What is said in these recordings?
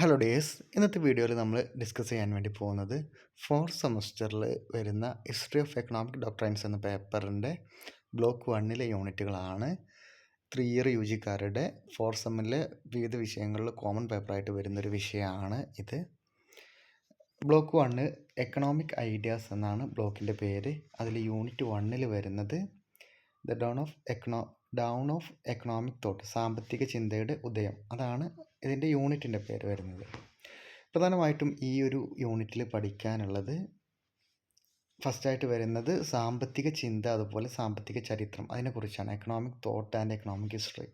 Hello days ഇന്നത്തെ വീഡിയോയിൽ നമ്മൾ ഡിസ്കസ് ചെയ്യാൻ വേണ്ടി പോകുന്നത് ഫോർത്ത് സെമസ്റ്ററിൽ വരുന്ന ഹിസ്റ്ററി ഓഫ് എക്കണോമിക് ഡോക്ടറൈൻസ് എന്ന പേപ്പറിന്റെ ബ്ലോക്ക് വണ്ണിലെ യൂണിറ്റുകളാണ് ത്രീ ഇയർ യു ജിക്കാരുടെ ഫോർത്ത് സെമ്മിലെ വിവിധ വിഷയങ്ങളിൽ കോമൺ പേപ്പറായിട്ട് വരുന്നൊരു വിഷയമാണ് ഇത്. ബ്ലോക്ക് വണ്ണ് എക്കണോമിക് ഐഡിയാസ് എന്നാണ് ബ്ലോക്കിന്റെ പേര്. അതിൽ യൂണിറ്റ് വണ്ണിൽ വരുന്നത് ദ ഡൗൺ ഓഫ് എക്കണോ ഡൗൺ ഓഫ് എക്കണോമിക് തോട്ട് സാമ്പത്തിക ചിന്തയുടെ ഉദയം. അതാണ് ഇതിന്റെ യൂണിറ്റിന്റെ പേര് വരുന്നത്. പ്രധാനമായിട്ടും ഈ ഒരു യൂണിറ്റിൽ പഠിക്കാനുള്ളത് ഫസ്റ്റായിട്ട് വരുന്നത് സാമ്പത്തിക ചിന്ത അതുപോലെ സാമ്പത്തിക ചരിത്രം. അതിനെക്കുറിച്ചാണ് economic thought and economic history.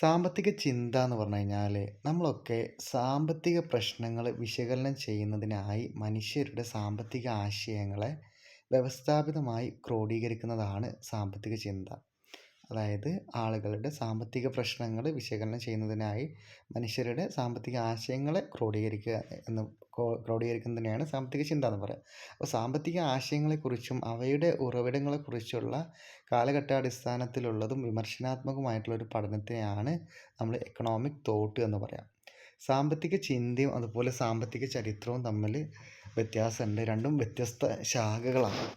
സാമ്പത്തിക ചിന്ത എന്ന് പറഞ്ഞു കഴിഞ്ഞാൽ നമ്മളൊക്കെ സാമ്പത്തിക പ്രശ്നങ്ങൾ വിശകലനം ചെയ്യുന്നതിനായി മനുഷ്യരുടെ സാമ്പത്തിക ആശയങ്ങളെ വ്യവസ്ഥാപിതമായി ക്രോഡീകരിക്കുന്നതാണ് സാമ്പത്തിക ചിന്ത. അതായത് ആളുകളുടെ സാമ്പത്തിക പ്രശ്നങ്ങൾ വിശകലനം ചെയ്യുന്നതിനായി മനുഷ്യരുടെ സാമ്പത്തിക ആശയങ്ങളെ ക്രോഡീകരിക്കുക എന്ന് ക്രോഡീകരിക്കുന്നതിനെയാണ് സാമ്പത്തിക ചിന്ത എന്ന് പറയുക അപ്പോൾ സാമ്പത്തിക ആശയങ്ങളെക്കുറിച്ചും അവയുടെ ഉറവിടങ്ങളെക്കുറിച്ചുള്ള കാലഘട്ടാടിസ്ഥാനത്തിലുള്ളതും വിമർശനാത്മകമായിട്ടുള്ള ഒരു പഠനത്തെയാണ് നമ്മൾ എക്കണോമിക് തോട്ട് എന്ന് പറയാം. സാമ്പത്തിക ചിന്തയും അതുപോലെ സാമ്പത്തിക ചരിത്രവും തമ്മിൽ വ്യത്യാസമുണ്ട്. രണ്ടും വ്യത്യസ്ത ശാഖകളാണ്.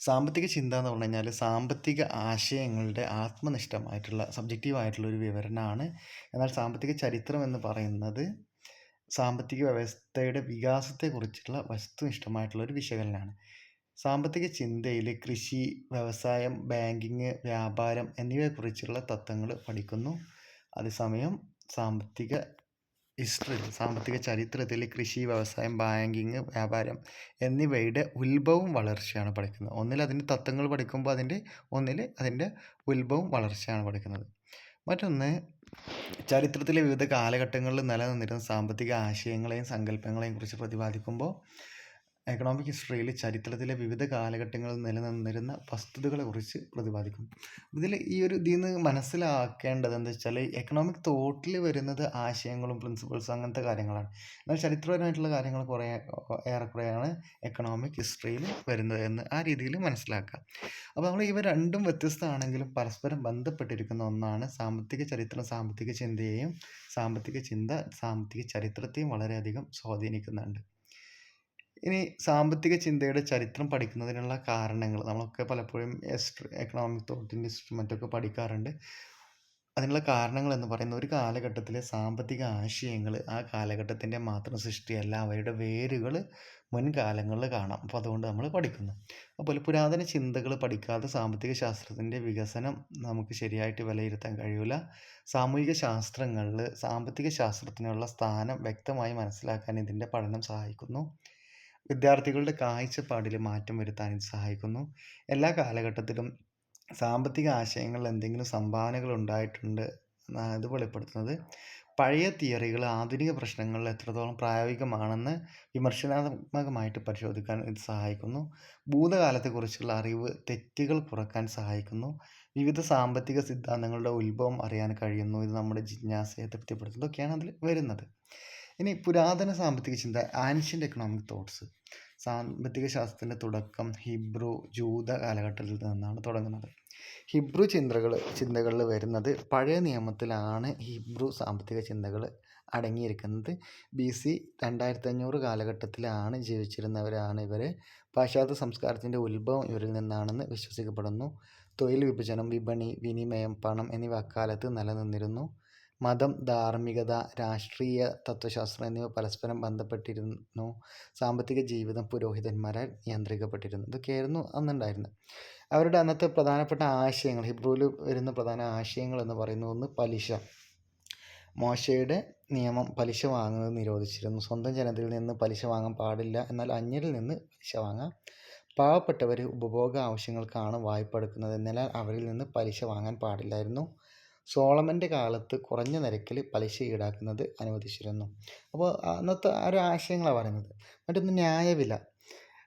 സാമ്പത്തിക ചിന്ത എന്ന് പറഞ്ഞു കഴിഞ്ഞാൽ സാമ്പത്തിക ആശയങ്ങളുടെ ആത്മനിഷ്ഠമായിട്ടുള്ള സബ്ജക്റ്റീവായിട്ടുള്ള ഒരു വിവരണമാണ്. എന്നാൽ സാമ്പത്തിക ചരിത്രം എന്ന് പറയുന്നത് സാമ്പത്തിക വ്യവസ്ഥയുടെ വികാസത്തെക്കുറിച്ചുള്ള വസ്തുനിഷ്ഠമായിട്ടുള്ള ഒരു വിശകലനമാണ്. സാമ്പത്തിക ചിന്തയിൽ കൃഷി വ്യവസായം ബാങ്കിങ് വ്യാപാരം എന്നിവയെക്കുറിച്ചുള്ള തത്വങ്ങൾ പഠിക്കുന്നു. അതേസമയം സാമ്പത്തിക ഹിസ്റ്ററിയിൽ സാമ്പത്തിക ചരിത്രത്തിൽ കൃഷി വ്യവസായം ബാങ്കിങ് വ്യാപാരം എന്നിവയുടെ ഉത്ഭവവും വളർച്ചയാണ് പഠിക്കുന്നത്. ഒന്നിൽ അതിന്റെ തത്വങ്ങൾ പഠിക്കുമ്പോൾ അതിന്റെ ഒന്നിൽ അതിന്റെ ഉത്ഭവവും വളർച്ചയാണ് പഠിക്കുന്നത്. മറ്റൊന്ന് ചരിത്രത്തിലെ വിവിധ കാലഘട്ടങ്ങളിൽ നിലനിന്നിരുന്ന സാമ്പത്തിക ആശയങ്ങളെയും സങ്കല്പങ്ങളെയും കുറിച്ച് പ്രതിപാദിക്കുമ്പോൾ എക്കണോമിക് ഹിസ്റ്ററിയിൽ ചരിത്രത്തിലെ വിവിധ കാലഘട്ടങ്ങളിൽ നിലനിന്നിരുന്ന വസ്തുതകളെക്കുറിച്ച് പ്രതിപാദിക്കും. ഇതിൽ ഈ ഒരു ഇതിൽ നിന്ന് മനസ്സിലാക്കേണ്ടത് എന്താ വെച്ചാൽ എക്കണോമിക് തോട്ടിൽ വരുന്നത് ആശയങ്ങളും പ്രിൻസിപ്പിൾസും അങ്ങനത്തെ കാര്യങ്ങളാണ്. എന്നാൽ ചരിത്രപരമായിട്ടുള്ള കാര്യങ്ങൾ കുറേ ഏറെക്കുറെയാണ് എക്കണോമിക് ഹിസ്റ്ററിയിൽ വരുന്നത് എന്ന് ആ രീതിയിൽ മനസ്സിലാക്കുക. അപ്പോൾ നമ്മൾ ഇവ രണ്ടും വ്യത്യസ്തമാണെങ്കിലും പരസ്പരം ബന്ധപ്പെട്ടിരിക്കുന്ന ഒന്നാണ് സാമ്പത്തിക ചരിത്രം സാമ്പത്തിക ചിന്തയെയും സാമ്പത്തിക ചിന്ത സാമ്പത്തിക ചരിത്രത്തെയും വളരെയധികം സ്വാധീനിക്കുന്നുണ്ട്. ഇനി സാമ്പത്തിക ചിന്തയുടെ ചരിത്രം പഠിക്കുന്നതിനുള്ള കാരണങ്ങൾ നമ്മളൊക്കെ പലപ്പോഴും എക്കണോമിക് തോട്ടിന്റെ മറ്റൊക്കെ പഠിക്കാറുണ്ട്. അതിനുള്ള കാരണങ്ങൾ എന്ന് പറയുന്ന ഒരു കാലഘട്ടത്തിലെ സാമ്പത്തിക ആശയങ്ങൾ ആ കാലഘട്ടത്തിന്റെ മാത്രം സൃഷ്ടിയല്ല അവയുടെ വേരുകൾ മുൻകാലങ്ങളിൽ കാണാം. അപ്പോൾ അതുകൊണ്ട് നമ്മൾ പഠിക്കുന്നു. അതുപോലെ പുരാതന ചിന്തകൾ പഠിക്കാതെ സാമ്പത്തിക ശാസ്ത്രത്തിന്റെ വികസനം നമുക്ക് ശരിയായിട്ട് വിലയിരുത്താൻ കഴിയില്ല സാമൂഹിക ശാസ്ത്രങ്ങളിൽ സാമ്പത്തിക ശാസ്ത്രത്തിനുള്ള സ്ഥാനം വ്യക്തമായി മനസ്സിലാക്കാൻ ഇതിന്റെ പഠനം സഹായിക്കുന്നു. വിദ്യാർത്ഥികളുടെ കാഴ്ചപ്പാടിൽ മാറ്റം വരുത്താൻ ഇത് സഹായിക്കുന്നു. എല്ലാ കാലഘട്ടത്തിലും സാമ്പത്തിക ആശയങ്ങളിൽ എന്തെങ്കിലും സംഭാവനകൾ ഉണ്ടായിട്ടുണ്ട് ഇത് വെളിപ്പെടുത്തുന്നത്. പഴയ തിയറികൾ ആധുനിക പ്രശ്നങ്ങളിൽ എത്രത്തോളം പ്രായോഗികമാണെന്ന് വിമർശനാത്മകമായിട്ട് പരിശോധിക്കാൻ ഇത് സഹായിക്കുന്നു. ഭൂതകാലത്തെക്കുറിച്ചുള്ള അറിവ് തെറ്റുകൾ കുറയ്ക്കാൻ സഹായിക്കുന്നു. വിവിധ സാമ്പത്തിക സിദ്ധാന്തങ്ങളുടെ ഉത്ഭവം അറിയാൻ കഴിയുന്നു. ഇത് നമ്മുടെ ജിജ്ഞാസയെ തൃപ്തിപ്പെടുത്തുന്നു. ഇതൊക്കെയാണ് അതിൽ വരുന്നത്. ഇനി പുരാതന സാമ്പത്തിക ചിന്ത ആൻഷ്യന്റ് എക്കണോമിക് തോട്ട്സ് സാമ്പത്തിക ശാസ്ത്രത്തിന്റെ തുടക്കം ഹിബ്രു ജൂത കാലഘട്ടത്തിൽ നിന്നാണ് തുടങ്ങുന്നത്. ഹിബ്രു ചിന്തകൾ ചിന്തകളിൽ വരുന്നത് പഴയ നിയമത്തിലാണ് ഹിബ്രു സാമ്പത്തിക ചിന്തകൾ അടങ്ങിയിരിക്കുന്നത്. ബി സി രണ്ടായിരത്തി അഞ്ഞൂറ് കാലഘട്ടത്തിലാണ് ജീവിച്ചിരുന്നവരാണ് ഇവർ പാശ്ചാത്യ സംസ്കാരത്തിന്റെ ഉത്ഭവം ഇവരിൽ നിന്നാണെന്ന് വിശ്വസിക്കപ്പെടുന്നു. തൊഴിൽ വിഭജനം വിപണി വിനിമയം പണം എന്നിവ അക്കാലത്ത് നിലനിന്നിരുന്നു. മതം ധാർമ്മികത രാഷ്ട്രീയ തത്വശാസ്ത്രം എന്നിവ പരസ്പരം ബന്ധപ്പെട്ടിരുന്നു. സാമ്പത്തിക ജീവിതം പുരോഹിതന്മാരാൽ നിയന്ത്രിക്കപ്പെട്ടിരുന്നു. ഇതൊക്കെയായിരുന്നു അന്നുണ്ടായിരുന്നത്. അവരുടെ അന്നത്തെ പ്രധാനപ്പെട്ട ആശയങ്ങൾ ഹിബ്രുവിൽ വരുന്ന പ്രധാന ആശയങ്ങൾ എന്ന് പറയുന്നത് ഒന്ന് പലിശ. മോശയുടെ നിയമം പലിശ വാങ്ങുന്നത് നിരോധിച്ചിരുന്നു. സ്വന്തം ജനതയിൽ നിന്ന് പലിശ വാങ്ങാൻ പാടില്ല. എന്നാൽ അന്യരിൽ നിന്ന് പലിശ വാങ്ങാം. പാവപ്പെട്ടവർ ഉപഭോഗ ആവശ്യങ്ങൾക്കാണ് വായ്പ എടുക്കുന്നത്. എന്നാൽ അവരിൽ നിന്ന് പലിശ വാങ്ങാൻ പാടില്ലായിരുന്നു. സോളമന്റെ കാലത്ത് കുറഞ്ഞ നിരക്കിൽ പലിശ ഈടാക്കുന്നത് അനുവദിച്ചിരുന്നു. അപ്പോൾ അന്നത്തെ ആ ഒരു ആശയങ്ങളാണ് പറയുന്നത്. മറ്റൊന്ന് ന്യായവില.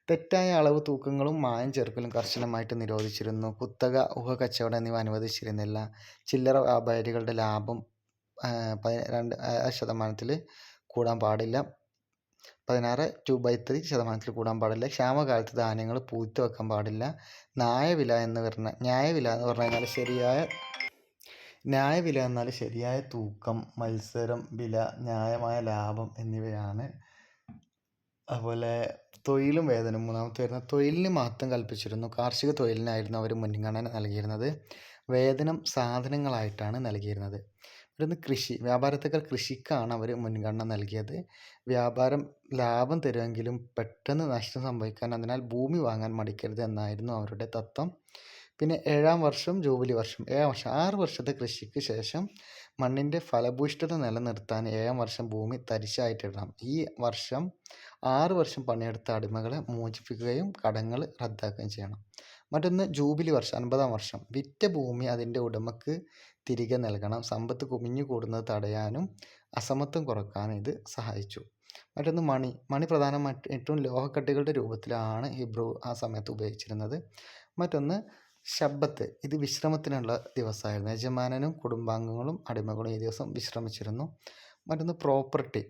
തെറ്റായ അളവ് തൂക്കങ്ങളും മായം ചേർക്കലും കർശനമായിട്ട് നിരോധിച്ചിരുന്നു. കുത്തക ഊഹ കച്ചവടം എന്നിവ അനുവദിച്ചിരുന്നില്ല. ചില്ലറ വ്യാപാരികളുടെ ലാഭം രണ്ട് ശതമാനത്തിൽ കൂടാൻ പാടില്ല. പതിനാറ് ടു ബൈ ത്രീ ശതമാനത്തിൽ കൂടാൻ പാടില്ല. ക്ഷാമകാലത്ത് ധാന്യങ്ങൾ പൂത്തു വെക്കാൻ പാടില്ല. ന്യായവില എന്ന് പറഞ്ഞ ന്യായവില എന്ന് പറഞ്ഞു കഴിഞ്ഞാൽ ശരിയായ ന്യായവില എന്നാൽ ശരിയായ തൂക്കം മത്സരം വില ന്യായമായ ലാഭം എന്നിവയാണ്. അതുപോലെ തൊഴിലും വേതനം മൂന്നാമത്തെ വരുന്ന തൊഴിലിന് മാത്രം കൽപ്പിച്ചിരുന്നു. കാർഷിക തൊഴിലിനായിരുന്നു അവർ മുൻഗണന നൽകിയിരുന്നത്. വേതനം സാധനങ്ങളായിട്ടാണ് നൽകിയിരുന്നത്. ഇവിടുന്ന് കൃഷി വ്യാപാരത്തേക്കാൾ കൃഷിക്കാണ് അവർ മുൻഗണന നൽകിയത്. വ്യാപാരം ലാഭം തരുമെങ്കിലും പെട്ടെന്ന് നഷ്ടം സംഭവിക്കാൻ അതിനാൽ ഭൂമി വാങ്ങാൻ മടിക്കരുത് എന്നായിരുന്നു അവരുടെ തത്വം. പിന്നെ ഏഴാം വർഷം ജൂബിലി വർഷം. ഏഴാം വർഷം. ആറ് വർഷത്തെ കൃഷിക്ക് ശേഷം മണ്ണിന്റെ ഫലഭൂയിഷ്ഠത നിലനിർത്താൻ ഏഴാം വർഷം ഭൂമി തരിശായിട്ടിടണം. ഈ വർഷം ആറ് വർഷം പണിയെടുത്ത അടിമകളെ മോചിപ്പിക്കുകയും കടങ്ങൾ റദ്ദാക്കുകയും ചെയ്യണം. മറ്റൊന്ന് ജൂബിലി വർഷം അൻപതാം വർഷം. വിറ്റ ഭൂമി അതിന്റെ ഉടമക്ക് തിരികെ നൽകണം. സമ്പത്ത് കുമിഞ്ഞു കൂടുന്നത് തടയാനും അസമത്വം കുറക്കാനും ഇത് സഹായിച്ചു. മറ്റൊന്ന് മണി. മണി പ്രധാനമായിട്ടും ലോഹക്കട്ടികളുടെ രൂപത്തിലാണ് ഹിബ്രു ആ സമയത്ത് ഉപയോഗിച്ചിരുന്നത്. മറ്റൊന്ന് ശബ്ബത്ത് ഇത് വിശ്രമത്തിനുള്ള ദിവസമായിരുന്നു. യജമാനനും കുടുംബാംഗങ്ങളും അടിമകളും ഈ ദിവസം വിശ്രമിച്ചിരുന്നു. മറ്റൊന്ന് പ്രോപ്പർട്ടി.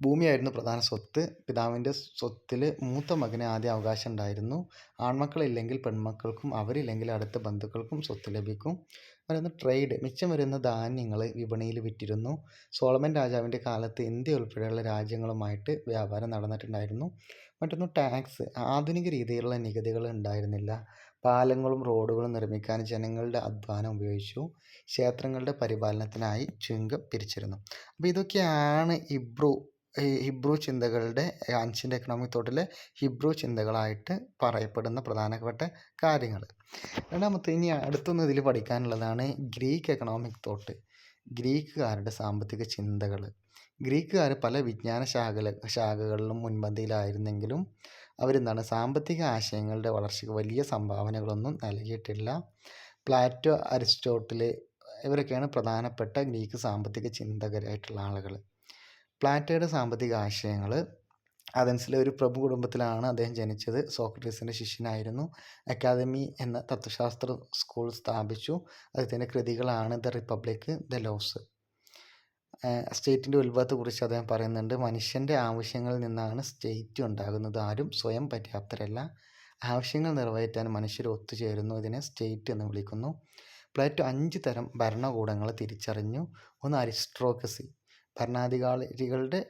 ഭൂമിയായിരുന്നു പ്രധാന സ്വത്ത്. പിതാവിന്റെ സ്വത്തിൽ മൂത്ത മകന് ആദ്യം അവകാശം ഉണ്ടായിരുന്നു. ആൺമക്കളില്ലെങ്കിൽ പെൺമക്കൾക്കും അവരില്ലെങ്കിൽ അടുത്ത ബന്ധുക്കൾക്കും സ്വത്ത് ലഭിക്കും. മറ്റൊന്ന് ട്രേഡ് മിച്ചം വരുന്ന ധാന്യങ്ങൾ വിപണിയിൽ വിറ്റിരുന്നു. സോളമൻ രാജാവിന്റെ കാലത്ത് ഇന്ത്യ ഉൾപ്പെടെയുള്ള രാജ്യങ്ങളുമായിട്ട് വ്യാപാരം നടന്നിട്ടുണ്ടായിരുന്നു. മറ്റൊന്ന് ടാക്സ് ആധുനിക രീതിയിലുള്ള നികുതികൾ ഉണ്ടായിരുന്നില്ല. പാലങ്ങളും റോഡുകളും നിർമ്മിക്കാൻ ജനങ്ങളുടെ അധ്വാനം ഉപയോഗിച്ചു. ക്ഷേത്രങ്ങളുടെ പരിപാലനത്തിനായി ചുങ്കം പിരിച്ചിരുന്നു. അപ്പോൾ ഇതൊക്കെയാണ് ഇബ്രു ഹിബ്രു ചിന്തകളുടെ ആൻഷ്യന്റ് എക്കണോമിക് തോട്ടിലെ ഹിബ്രു ചിന്തകളായിട്ട് പറയപ്പെടുന്ന പ്രധാനപ്പെട്ട കാര്യങ്ങൾ. രണ്ടാമത്തെ ഇനി അടുത്തൊന്ന് ഇതിൽ പഠിക്കാനുള്ളതാണ് ഗ്രീക്ക് എക്കണോമിക് തോട്ട് ഗ്രീക്കുകാരുടെ സാമ്പത്തിക ചിന്തകൾ ഗ്രീക്കുകാർ പല വിജ്ഞാന ശാഖല ശാഖകളിലും മുൻപന്തിയിലായിരുന്നെങ്കിലും അവരെന്താണ് സാമ്പത്തിക ആശയങ്ങളുടെ വളർച്ചയ്ക്ക് വലിയ സംഭാവനകളൊന്നും നൽകിയിട്ടില്ല. പ്ലാറ്റോ അരിസ്റ്റോട്ടിൽ ഇവരൊക്കെയാണ് പ്രധാനപ്പെട്ട ഗ്രീക്ക് സാമ്പത്തിക ചിന്തകരായിട്ടുള്ള ആളുകൾ പ്ലാറ്റോയുടെ സാമ്പത്തിക ആശയങ്ങൾ അതൻസിലെ ഒരു പ്രഭു കുടുംബത്തിലാണ് അദ്ദേഹം ജനിച്ചത്. സോക്രട്ടീസിന്റെ ശിഷ്യനായിരുന്നു. അക്കാദമി എന്ന തത്വശാസ്ത്ര സ്കൂൾ സ്ഥാപിച്ചു. അദ്ദേഹത്തിന്റെ കൃതികളാണ് ദ റിപ്പബ്ലിക് ദ ലോസ്. സ്റ്റേറ്റിന്റെ ഉത്ഭവത്തെക്കുറിച്ച് അദ്ദേഹം പറയുന്നുണ്ട്. മനുഷ്യന്റെ ആവശ്യങ്ങളിൽ നിന്നാണ് സ്റ്റേറ്റ് ഉണ്ടാകുന്നത്. ആരും സ്വയം പര്യാപ്തരല്ല. ആവശ്യങ്ങൾ നിറവേറ്റാൻ മനുഷ്യർ ഒത്തുചേരുന്നു. ഇതിനെ സ്റ്റേറ്റ് എന്ന് വിളിക്കുന്നു. പ്ലേറ്റോ അഞ്ച് തരം ഭരണകൂടങ്ങൾ തിരിച്ചറിഞ്ഞു. ഒന്ന് അരിസ്ട്രോക്രസി ഭരണാധികാരികളുടെ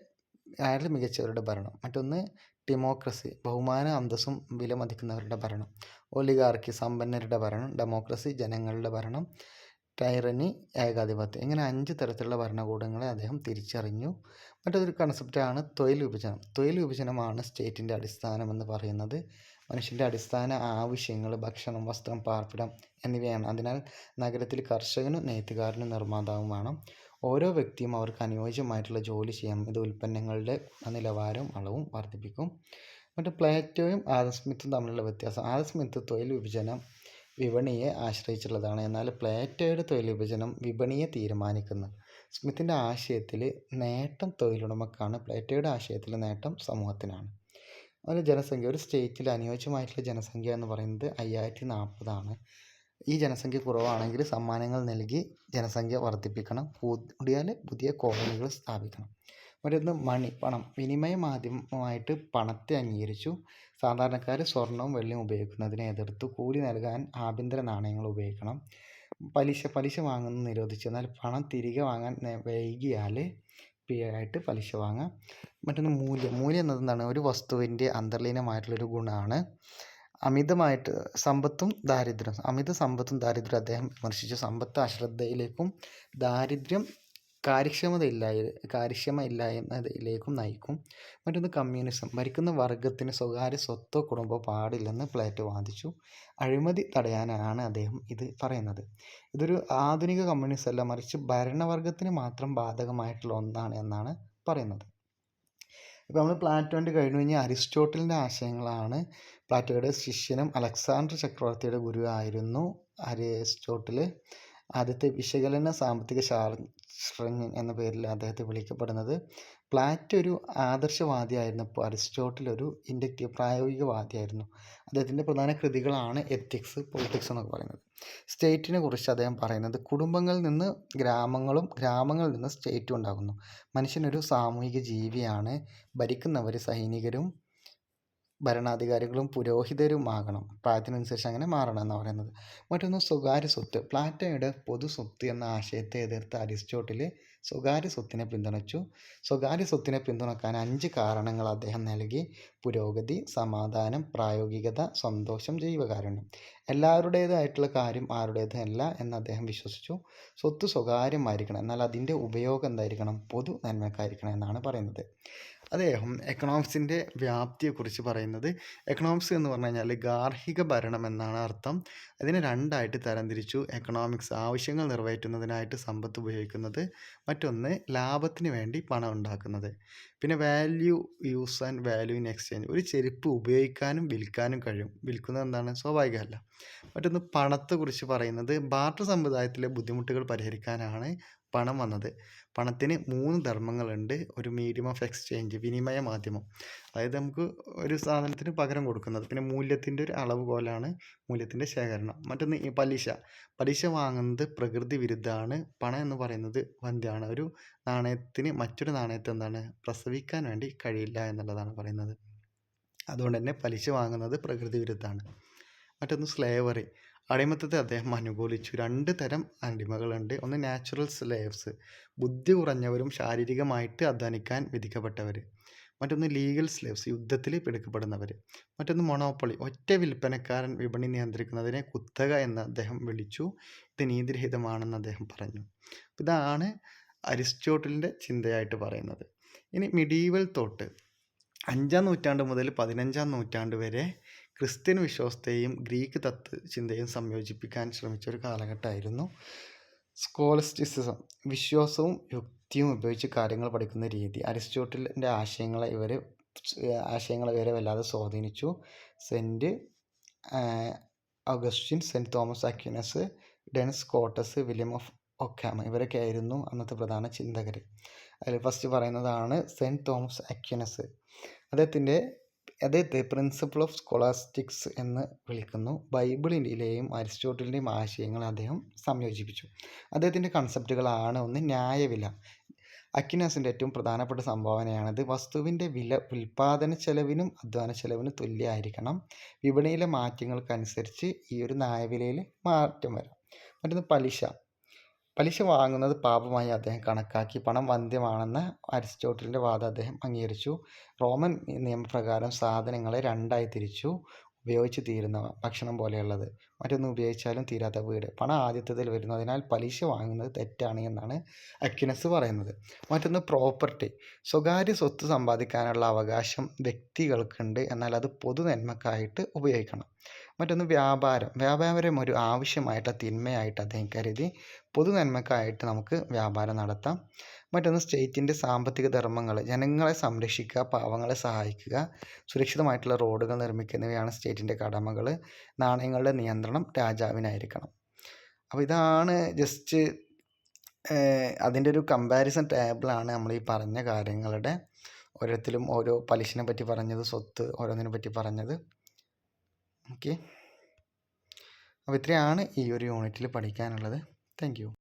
അയാളിൽ മികച്ചവരുടെ ഭരണം. മറ്റൊന്ന് ഡെമോക്രസി. ബഹുമാന അന്തസ്സും വിലമതിക്കുന്നവരുടെ ഭരണം. ഒലിഗാർക്കി സമ്പന്നരുടെ ഭരണം. ഡെമോക്രസി ജനങ്ങളുടെ ഭരണം. ടൈറനി ഏകാധിപത്യം. ഇങ്ങനെ അഞ്ച് തരത്തിലുള്ള ഭരണകൂടങ്ങളെ അദ്ദേഹം തിരിച്ചറിഞ്ഞു. മറ്റൊരു കൺസെപ്റ്റാണ് തൊഴിൽ വിഭജനം. തൊഴിൽ വിഭജനമാണ് സ്റ്റേറ്റിന്റെ അടിസ്ഥാനം എന്ന് പറയുന്നത്. മനുഷ്യന്റെ അടിസ്ഥാന ആവശ്യങ്ങൾ ഭക്ഷണം വസ്ത്രം പാർപ്പിടം എന്നിവയാണ്. അതിനാൽ നഗരത്തിൽ കർഷകനും നെയ്ത്തുകാരനും നിർമ്മാതാവും വേണം ഓരോ വ്യക്തിയും അവർക്ക് അനുയോജ്യമായിട്ടുള്ള ജോലി ചെയ്യാം. ഇത് ഉൽപ്പന്നങ്ങളുടെ നിലവാരവും അളവും വർദ്ധിപ്പിക്കും. മറ്റു പ്ലേറ്റോയും ആദം സ്മിത്തും തമ്മിലുള്ള വ്യത്യാസം. ആദം സ്മിത്ത് തൊഴിൽ വിഭജനം വിപണിയെ ആശ്രയിച്ചുള്ളതാണ്. എന്നാൽ പ്ലേറ്റോയുടെ തൊഴിൽ വിഭജനം വിപണിയെ തീരുമാനിക്കുന്നു. സ്മിത്തിന്റെ ആശയത്തിൽ നേട്ടം തൊഴിലുടമക്കാണ്. പ്ലേറ്റോയുടെ ആശയത്തിൽ നേട്ടം സമൂഹത്തിനാണ്. അതുപോലെ ജനസംഖ്യ ഒരു സ്റ്റേറ്റിൽ അനുയോജ്യമായിട്ടുള്ള ജനസംഖ്യ എന്ന് പറയുന്നത് അയ്യായിരത്തി നാൽപ്പതാണ്. ഈ ജനസംഖ്യ കുറവാണെങ്കിൽ സമ്മാനങ്ങൾ നൽകി ജനസംഖ്യ വർദ്ധിപ്പിക്കണം. കൂടിയാൽ പുതിയ കോളനികൾ സ്ഥാപിക്കണം. മറ്റൊന്ന് മണി പണം. വിനിമയ മാധ്യമമായിട്ട് പണത്തെ അംഗീകരിച്ചു. സാധാരണക്കാർ സ്വർണവും വെള്ളിയും ഉപയോഗിക്കുന്നതിനെ എതിർത്തു കൂലി നൽകാൻ ആഭ്യന്തര നാണയങ്ങൾ ഉപയോഗിക്കണം. പലിശ പലിശ വാങ്ങുന്നത് നിരോധിച്ചു. എന്നാൽ പണം തിരികെ വാങ്ങാൻ വൈകിയാൽ ആയിട്ട് പലിശ വാങ്ങാം. മറ്റൊന്ന് മൂല്യം. മൂല്യം എന്നത് എന്താണ്? ഒരു വസ്തുവിന്റെ അന്തർലീനമായിട്ടുള്ളൊരു ഗുണമാണ്. അമിതമായിട്ട് സമ്പത്തും ദാരിദ്ര്യം അമിത സമ്പത്തും ദാരിദ്ര്യം അദ്ദേഹം വിമർശിച്ചു. സമ്പത്ത് അശ്രദ്ധയിലേക്കും ദാരിദ്ര്യം കാര്യക്ഷമതയില്ലായ കാര്യക്ഷമ ഇല്ലായ്മയിലേക്കും നയിക്കും. മറ്റൊന്ന് കമ്മ്യൂണിസം. ഭരിക്കുന്ന വർഗത്തിന് സ്വകാര്യ സ്വത്തോ കുടുംബോ പാടില്ലെന്ന് പ്ലേറ്റോ വാദിച്ചു. അഴിമതി തടയാനാണ് അദ്ദേഹം ഇത് പറയുന്നത്. ഇതൊരു ആധുനിക കമ്മ്യൂണിസം അല്ല മറിച്ച് ഭരണവർഗത്തിന് മാത്രം ബാധകമായിട്ടുള്ള ഒന്നാണ് എന്നാണ് പറയുന്നത്. ഇപ്പോൾ നമ്മൾ പ്ലാറ്റോന്റെ കഴിഞ്ഞു കഴിഞ്ഞാൽ അരിസ്റ്റോട്ടലിന്റെ ആശയങ്ങളാണ്. പ്ലാറ്റോയുടെ ശിഷ്യനും അലക്സാണ്ടർ ചക്രവർത്തിയുടെ ഗുരുവായിരുന്നു അരിസ്റ്റോട്ടിൽ ആദ്യത്തെ വിശകലന സാമ്പത്തിക ശാസ്ത്രജ്ഞൻ എന്ന പേരിൽ അദ്ദേഹത്തെ വിളിക്കപ്പെടുന്നത്. പ്ലാറ്റോ ഒരു ആദർശവാദിയായിരുന്നപ്പോൾ അരിസ്റ്റോട്ടിൽ ഒരു ഇൻഡക്റ്റീവ് പ്രായോഗികവാദിയായിരുന്നു. അദ്ദേഹത്തിന്റെ പ്രധാന കൃതികളാണ് എത്തിക്സ് പൊളിറ്റിക്സ് എന്നൊക്കെ പറയുന്നത്. സ്റ്റേറ്റിനെ കുറിച്ച് അദ്ദേഹം പറയുന്നത് കുടുംബങ്ങളിൽ നിന്ന് ഗ്രാമങ്ങളും ഗ്രാമങ്ങളിൽ നിന്ന് സ്റ്റേറ്റും ഉണ്ടാകുന്നു. മനുഷ്യനൊരു സാമൂഹിക ജീവിയാണ്. ഭരിക്കുന്നവർ സൈനികരും ഭരണാധികാരികളും പുരോഹിതരുമാകണം. പ്രായത്തിനനുസരിച്ച് അങ്ങനെ മാറണം എന്ന് പറയുന്നത്. മറ്റൊന്ന് സ്വകാര്യ സ്വത്ത്. പ്ലാറ്റോയുടെ പൊതു സ്വത്ത് എന്ന ആശയത്തെ എതിർത്ത് അരിസ്റ്റോട്ടിൽ സ്വകാര്യ സ്വത്തിനെ പിന്തുണച്ചു. സ്വകാര്യ സ്വത്തിനെ പിന്തുണക്കാൻ അഞ്ച് കാരണങ്ങൾ അദ്ദേഹം നൽകി. പുരോഗതി സമാധാനം പ്രായോഗികത സന്തോഷം ജീവകാരുണ്യം. എല്ലാവരുടേതായിട്ടുള്ള കാര്യം ആരുടേതല്ല എന്ന് അദ്ദേഹം വിശ്വസിച്ചു. സ്വത്ത് സ്വകാര്യമായിരിക്കണം എന്നാൽ അതിന്റെ ഉപയോഗം എന്തായിരിക്കണം? പൊതു നന്മക്കായിരിക്കണം എന്നാണ് പറയുന്നത്. അദ്ദേഹം എക്കണോമിക്സിന്റെ വ്യാപ്തിയെക്കുറിച്ച് പറയുന്നത്. എക്കണോമിക്സ് എന്ന് പറഞ്ഞു കഴിഞ്ഞാൽ ഗാർഹിക ഭരണം എന്നാണ് അർത്ഥം. അതിനെ രണ്ടായിട്ട് തരംതിരിച്ചു. എക്കണോമിക്സ് ആവശ്യങ്ങൾ നിറവേറ്റുന്നതിനായിട്ട് സമ്പത്ത് ഉപയോഗിക്കുന്നത് മറ്റൊന്ന് ലാഭത്തിന് വേണ്ടി പണം ഉണ്ടാക്കുന്നത്. പിന്നെ value use and value in exchange ഒരു ചെരുപ്പ് ഉപയോഗിക്കാനും വിൽക്കാനും കഴിയും. വിൽക്കുന്നത് എന്താണ്? സ്വാഭാവികമല്ല. മറ്റൊന്ന് പണത്തെക്കുറിച്ച് പറയുന്നത്. ബാർട്ടർ സമ്പ്രദായത്തിലെ ബുദ്ധിമുട്ടുകൾ പരിഹരിക്കാനാണ് പണം വന്നത്. പണത്തിന് മൂന്ന് ധർമ്മങ്ങളുണ്ട്. ഒരു മീഡിയം ഓഫ് എക്സ്ചേഞ്ച് വിനിമയ മാധ്യമം. അതായത് നമുക്ക് ഒരു സാധനത്തിന് പകരം കൊടുക്കുന്നത്. പിന്നെ മൂല്യത്തിന്റെ ഒരു അളവ് പോലാണ് മൂല്യത്തിന്റെ ശേഖരണം. മറ്റൊന്ന് പലിശ. പലിശ വാങ്ങുന്നത് പ്രകൃതി വിരുദ്ധമാണ്. പണം എന്ന് പറയുന്നത് വന്ധ്യമാണ്. ഒരു നാണയത്തിന് മറ്റൊരു നാണയത്തെ എന്താണ്? പ്രസവിക്കാൻ വേണ്ടി കഴിയില്ല എന്നുള്ളതാണ് പറയുന്നത്. അതുകൊണ്ട് തന്നെ പലിശ വാങ്ങുന്നത് പ്രകൃതി വിരുദ്ധമാണ്. മറ്റൊന്ന് സ്ലേവറി അടിമത്തത്തെ അദ്ദേഹം അനുകൂലിച്ചു. രണ്ട് തരം അടിമകളുണ്ട്. ഒന്ന് നാച്ചുറൽ സ്ലേവ്സ് ബുദ്ധി കുറഞ്ഞവരും ശാരീരികമായിട്ട് അധ്വാനിക്കാൻ വിധിക്കപ്പെട്ടവർ മറ്റൊന്ന് ലീഗൽ സ്ലേവ്സ് യുദ്ധത്തിൽ പിടിക്കപ്പെടുന്നവർ മറ്റൊന്ന് മൊണോപ്പൊളി ഒറ്റ വിൽപ്പനക്കാരൻ വിപണി നിയന്ത്രിക്കുന്നതിനെ കുത്തക എന്ന് അദ്ദേഹം വിളിച്ചു. ഇത് നീതിരഹിതമാണെന്ന് അദ്ദേഹം പറഞ്ഞു. ഇതാണ് അരിസ്റ്റോട്ടലിന്റെ ചിന്തയായിട്ട് പറയുന്നത്. ഇനി മിഡീവൽ തോട്ട് അഞ്ചാം നൂറ്റാണ്ട് മുതൽ പതിനഞ്ചാം നൂറ്റാണ്ട് വരെ ക്രിസ്ത്യൻ വിശ്വാസത്തെയും ഗ്രീക്ക് തത്വ ചിന്തയും സംയോജിപ്പിക്കാൻ ശ്രമിച്ച ഒരു കാലഘട്ടമായിരുന്നു സ്കോളസ്റ്റിസിസം. വിശ്വാസവും യുക്തിയും ഉപയോഗിച്ച് കാര്യങ്ങൾ പഠിക്കുന്ന രീതി. അരിസ്റ്റോട്ടലിന്റെ ആശയങ്ങളെ ഇവർ ആശയങ്ങളെ ഇവരെ വല്ലാതെ സ്വാധീനിച്ചു. Saint Augustine saint Thomas Aquinas Duns Scotus William of Ockham ഇവരൊക്കെ ആയിരുന്നു അന്നത്തെ പ്രധാന ചിന്തകർ അതിൽ ഫസ്റ്റ് പറയുന്നതാണ് സെന്റ് തോമസ് അക്യുനസ് അദ്ദേഹത്തിന്റെ അദ്ദേഹത്തെ പ്രിൻസിപ്പിൾ ഓഫ് സ്കോളാസ്റ്റിക്സ് എന്ന് വിളിക്കുന്നു. ബൈബിളിന്റെയും അരിസ്റ്റോട്ടലിന്റെയും ആശയങ്ങൾ അദ്ദേഹം സംയോജിപ്പിച്ചു. അദ്ദേഹത്തിന്റെ കൺസെപ്റ്റുകളാണ് ഒന്ന് ന്യായവില. അക്കിനാസിന്റെ ഏറ്റവും പ്രധാനപ്പെട്ട സംഭാവനയാണിത്. വസ്തുവിന്റെ വില ഉൽപ്പാദന ചെലവിനും അധ്വാന ചെലവിനും തുല്യമായിരിക്കണം. വിപണിയിലെ മാറ്റങ്ങൾക്കനുസരിച്ച് ഈ ഒരു ന്യായവിലയിൽ മാറ്റം വരാം. മറ്റൊന്ന് പലിശ. പലിശ വാങ്ങുന്നത് പാപമായി അദ്ദേഹം കണക്കാക്കി. പണം വന്ധ്യമാണെന്ന് അരിസ്റ്റോട്ടലിന്റെ വാദം അദ്ദേഹം അംഗീകരിച്ചു. റോമൻ നിയമപ്രകാരം സാധനങ്ങളെ രണ്ടായി തിരിച്ചു ഉപയോഗിച്ച് തീരുന്നവ ഭക്ഷണം പോലെയുള്ളത്. മറ്റൊന്നും ഉപയോഗിച്ചാലും തീരാത്ത വീട്. പണം ആദ്യത്തതിൽ വരുന്നതിനാൽ പലിശ വാങ്ങുന്നത് തെറ്റാണ് എന്നാണ് അക്യുനസ് പറയുന്നത്. മറ്റൊന്ന് പ്രോപ്പർട്ടി. സ്വകാര്യ സ്വത്ത് സമ്പാദിക്കാനുള്ള അവകാശം വ്യക്തികൾക്കുണ്ട്. എന്നാൽ അത് പൊതുനന്മക്കായിട്ട് ഉപയോഗിക്കണം. മറ്റൊന്ന് വ്യാപാരം. വ്യാപാരം ഒരു ആവശ്യമായിട്ട് തിന്മയായിട്ട് അദ്ദേഹം കരുതി. പൊതു നന്മക്കായിട്ട് നമുക്ക് വ്യാപാരം നടത്താം. മറ്റൊന്ന് സ്റ്റേറ്റിന്റെ സാമ്പത്തിക ധർമ്മങ്ങൾ. ജനങ്ങളെ സംരക്ഷിക്കുക പാവങ്ങളെ സഹായിക്കുക സുരക്ഷിതമായിട്ടുള്ള റോഡുകൾ നിർമ്മിക്കുന്നവയാണ് സ്റ്റേറ്റിന്റെ കടമകൾ. നാണയങ്ങളുടെ നിയന്ത്രണം രാജാവിനായിരിക്കണം. അപ്പോൾ ഇതാണ് ജസ്റ്റ് അതിന്റെ ഒരു കമ്പാരിസൺ ടേബിളാണ് നമ്മൾ ഈ പറഞ്ഞ കാര്യങ്ങളുടെ. ഓരോരുത്തരും ഓരോ പലിശനെ പറ്റി പറഞ്ഞത് സ്വത്ത് ഓരോന്നിനെ പറ്റി പറഞ്ഞത്. ഓക്കെ. അപ്പോൾ ഇത്രയാണ് ഈ ഒരു യൂണിറ്റിൽ പഠിക്കാനുള്ളത്. താങ്ക്